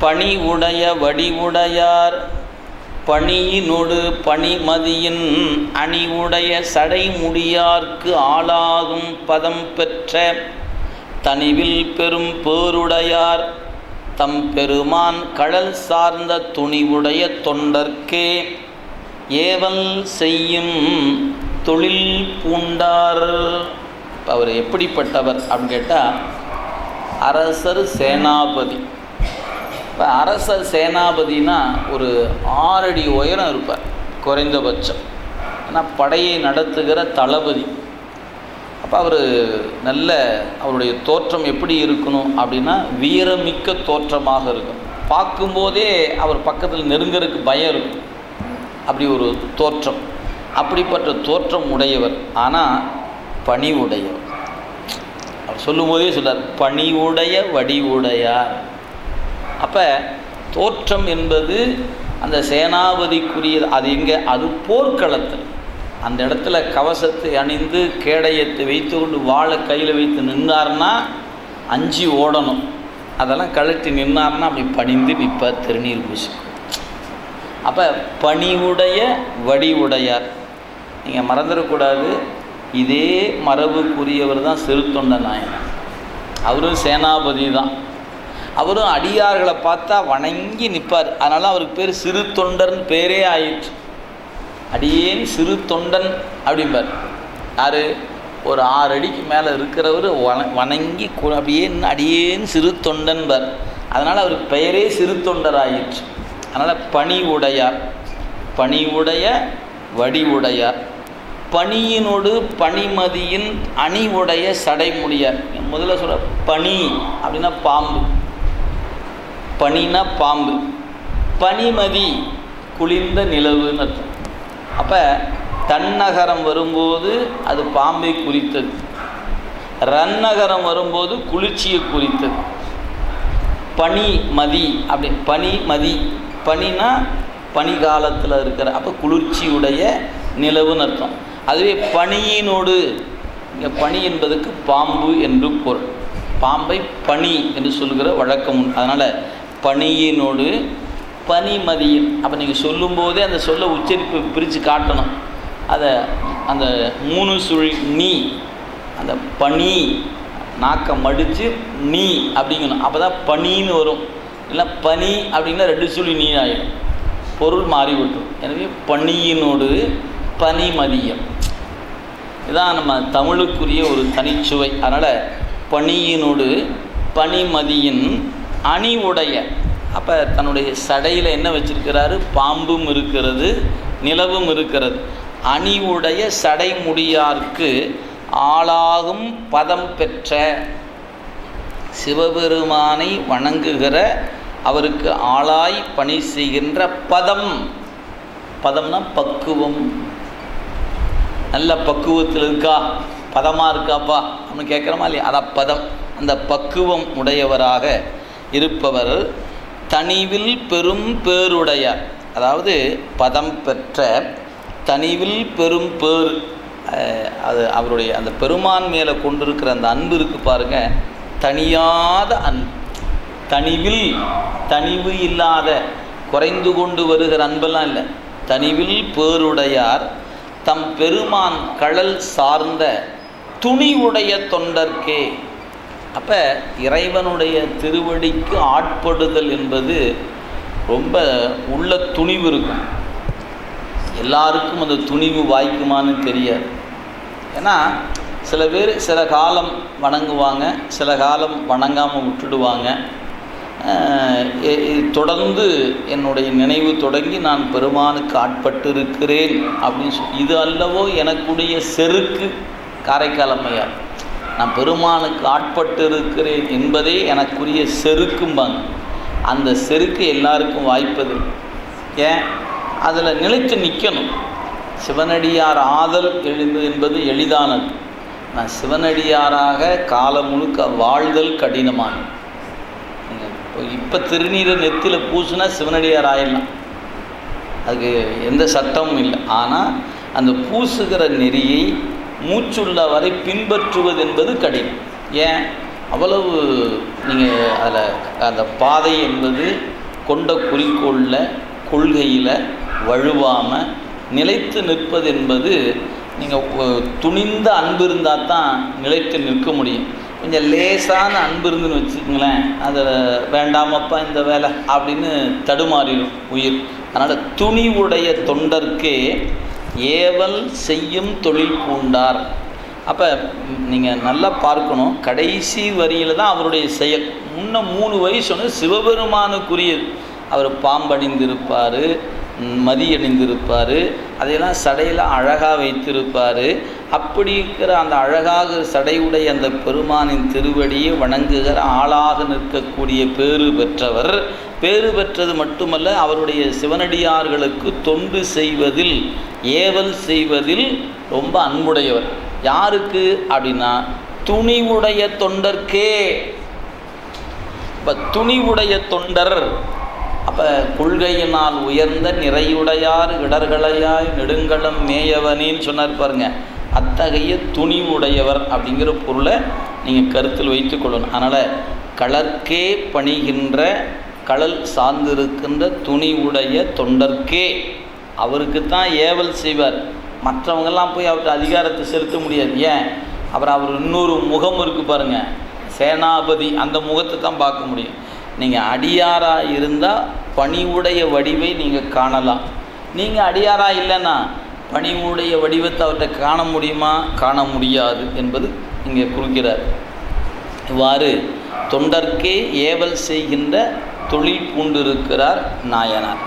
பணி உடைய வடிவுடையார். பணியினொடு பணிமதியின் அணிவுடைய சடைமுடியார்க்கு ஆளாகும் பதம் பெற்ற தனிவில் பெரும் பேருடையார். தம் பெருமான் கடல் சார்ந்த துணிவுடைய தொண்டர்க்கே ஏவல் செய்யும் தொழில் பூண்டார். அவர் எப்படிப்பட்டவர் அப்படின்னு கேட்டால் அரசர் சேனாபதி. இப்போ அரசர் சேனாபதினா ஒரு ஆறடி உயரம் இருப்பார் குறைந்தபட்சம். ஆனால் படையை நடத்துகிற தளபதி. அப்போ அவர் நல்ல அவருடைய தோற்றம் எப்படி இருக்கணும் அப்படின்னா வீரமிக்க தோற்றமாக இருக்கும். பார்க்கும்போதே அவர் பக்கத்தில் நெருங்கறதுக்கு பயம் இருக்கும். அப்படி ஒரு தோற்றம். அப்படிப்பட்ட தோற்றம் உடையவர். ஆனால் பணிவுடையவர். அவர் சொல்லும்போதே சொல்கிறார் பணிவுடைய வடிவுடையார். அப்போ தோற்றம் என்பது அந்த சேனாபதிக்குரிய அது எங்கே? அது போர்க்களத்தில். அந்த இடத்துல கவசத்தை அணிந்து கேடயத்தை வைத்து கொண்டு வாழை கையில் வைத்து நின்னார்னா அஞ்சு ஓடணும். அதெல்லாம் கழட்டி நின்னார்னா அப்படி பணிந்து நிற்பார் திருநீர் பூசி அப்போ பணிவுடைய வடிவுடையார். நீங்கள் மறந்துடக்கூடாது. இதே மரபுக்குரியவர் தான் சிறுத்தொண்ட நாயன் அவரும் சேனாபதி தான். அவரும் அடியார்களை பார்த்தா வணங்கி நிற்பார் அதனால் அவருக்கு பேர் சிறு தொண்டர்னு பேரே ஆயிற்று. அடியேன் சிறு தொண்டன் அப்படிம்பார். யார்? ஒரு ஆறு அடிக்கு மேலே இருக்கிறவர் வண வணங்கி அப்படியே அடியேன் சிறு தொண்டன்பர். அதனால் அவருக்கு பெயரே சிறு தொண்டர் ஆயிற்று. அதனால் பணி உடையார் பணி உடைய வடிவுடையார். பணியினோடு பனிமதியின் அணி உடைய சடைமுடியார். முதல்ல சொல்கிற பனி அப்படின்னா பாம்பு. பனினா பாம்பு. பனிமதி குளிர்ந்த நிலவுன்னு அர்த்தம். அப்போ தன்னகரம் வரும்போது அது பாம்பை குறித்தது ரன்னகரம் வரும்போது குளிர்ச்சியை குறித்தது பனி மதி அப்படி பனி மதி பனினா பனி காலத்தில் இருக்கிற அப்போ குளிர்ச்சியுடைய நிலவுன்னு அர்த்தம். அதுவே பனியினோடு இங்கே பனி என்பதுக்கு பாம்பு என்று பொருள். பாம்பை பனி என்று சொல்கிற வழக்கம் அதனால் பனியினோடு பனிமதியின் அப்போ நீங்கள் சொல்லும்போதே அந்த சொல்ல உச்சரிப்பு பிரித்து காட்டணும். அதை அந்த மூணு சுழி நீ அந்த பனி நாக்கை மடித்து நீ அப்படிங்கணும். அப்போ தான் பனின்னு வரும். இல்லை பனி அப்படின்னா ரெண்டு சுழி நீ ஆகிடும் பொருள் மாறி விட்டுரும் எனவே பனியினோடு பனிமதியம் இதான் நம்ம தமிழுக்குரிய ஒரு தனிச்சுவை. அதனால் பனியினோடு பனிமதியின் அணி உடைய அப்போ தன்னுடைய சடையில் என்ன வச்சிருக்கிறாரு? பாம்பும் இருக்கிறது நிலவும் இருக்கிறது. அணி உடைய சடை முடியார்க்கு ஆளாகும் பதம் பெற்ற சிவபெருமானை வணங்குகிற அவருக்கு ஆளாய் பணி செய்கின்ற பதம். பதம்னா பக்குவம். நல்ல பக்குவத்தில் இருக்கா? பதமாக இருக்காப்பா? அப்படின்னு கேட்குறோமா இல்லையா? அதான் பதம். அந்த பக்குவம் உடையவராக இருப்பவர் தனிவில் பெரும் பேருடையார். அதாவது பதம் பெற்ற தனிவில் பெரும் பேர் அது அவருடைய அந்த பெருமான் மேலே கொண்டிருக்கிற அந்த அன்பு இருக்கு பாருங்க. தனியாத அன்பு தனிவில் தனிவு இல்லாத குறைந்து கொண்டு வருகிற அன்பெல்லாம் இல்லை. தனிவில் பேருடையார் தம் பெருமான் கடல் சார்ந்த துணிவுடைய தொண்டர்க்கே. அப்போ இறைவனுடைய திருவடிக்கு ஆட்படுதல் என்பது ரொம்ப உள்ள துணிவு இருக்கும். எல்லாருக்கும் அந்த துணிவு வாய்க்குமான்னு தெரியாது. ஏன்னா சில பேர் சில காலம் வணங்குவாங்க சில காலம் வணங்காமல் விட்டுடுவாங்க. தொடர்ந்து என்னுடைய நினைவு தொடங்கி நான் பெருமானுக்கு ஆட்பட்டு இருக்கிறேன் அப்படின்னு சொல் இது அல்லவோ எனக்குடைய செருக்கு காரைக்கால் அம்மையார். நான் பெருமானுக்கு ஆட்பட்டு இருக்கிறேன் என்பதே எனக்குரிய செருக்கும்பாங்க அந்த செருக்கு எல்லாருக்கும் வாய்ப்பது ஏன்? அதில் நிலைத்து நிற்கணும் சிவனடியார் ஆதல் எழுது என்பது எளிதானது. நான் சிவனடியாராக காலம் முழுக்க வாழ்தல் கடினமானது. இப்போ இப்போ திருநீரை நெத்தியில் பூசுனா சிவனடியார் ஆயிடலாம். அதுக்கு எந்த சட்டமும் இல்லை. ஆனால் அந்த பூசுகிற நெறியை மூச்சுள்ள வரை பின்பற்றுவது என்பது கடினம். ஏன்? அவ்வளவு நீங்கள் அதில் அந்த பாதை என்பது கொண்ட குறிக்கோளில் கொள்கையில் வழுவாமல் நிலைத்து நிற்பது என்பது நீங்கள் துணிந்த அன்பு இருந்தால் தான் நிலைத்து நிற்க முடியும். கொஞ்சம் லேசான அன்பு இருந்துன்னு வச்சுக்கங்களேன் அதை வேண்டாமப்பா இந்த வேலை அப்படின்னு தடுமாறிடும் உயிர். அதனால் துணிவுடைய தொண்டர்க்கே ஏவல் செய்யும் தொழில் பூண்டார். அப்போ நீங்கள் நல்லா பார்க்கணும். கடைசி வரியில் தான் அவருடைய செயல். முன்ன மூணு வரி சொன்னது சிவபெருமானுக்குரியது. அவர் பாம்படிந்திருப்பார் மதி அணிந்திருப்பார் அதையெல்லாம் சடையில் அழகாக வைத்திருப்பார். அப்படி இருக்கிற அந்த அழகாக சடையுடைய அந்த பெருமானின் திருவடியை வணங்குகிற ஆளாக நிற்கக்கூடிய பேறு பெற்றவர் பேறு பெற்றது மட்டுமல்ல அவருடைய சிவனடியார்களுக்கு தொண்டு செய்வதில் ஏவல் செய்வதில் ரொம்ப அன்புடையவர். யாருக்கு அப்படின்னா துணிவுடைய தொண்டர்க்கே. இப்போ துணிவுடைய தொண்டர் அப்போ கொள்கையினால் உயர்ந்த நிறையுடையார் இடர்களையாய் நெடுங்களம் மேயவனின்னு சொன்னார் பாருங்க. அத்தகைய துணிவுடையவர் அப்படிங்கிற பொருளை நீங்கள் கருத்தில் வைத்துக்கொள்ளணும் அதனால் களற்கே பணிகின்ற கடல் சார்ந்திருக்கின்ற துணிவுடைய தொண்டர்க்கே அவருக்கு தான் ஏவல் செய்வார். மற்றவங்கெல்லாம் போய் அவர்கிட்ட அதிகாரத்தை செலுத்த முடியாது. ஏன்? அப்புறம் அவர் இன்னொரு முகம் இருக்குது பாருங்கள் சேனாபதி அந்த முகத்தை தான் பார்க்க முடியும். நீங்கள் அடியாராக இருந்தால் பணிவுடைய வடிவை நீங்கள் காணலாம். நீங்கள் அடியாராக இல்லைன்னா பணிவுடைய வடிவத்தை அவர்கிட்ட காண முடியுமா? காண முடியாது என்பது இங்கே குறிக்கிறார். இவ்வாறு தொண்டர்க்கே ஏவல் செய்கின்ற தொழில் பூண்டிருக்கிறார் நாயனார்.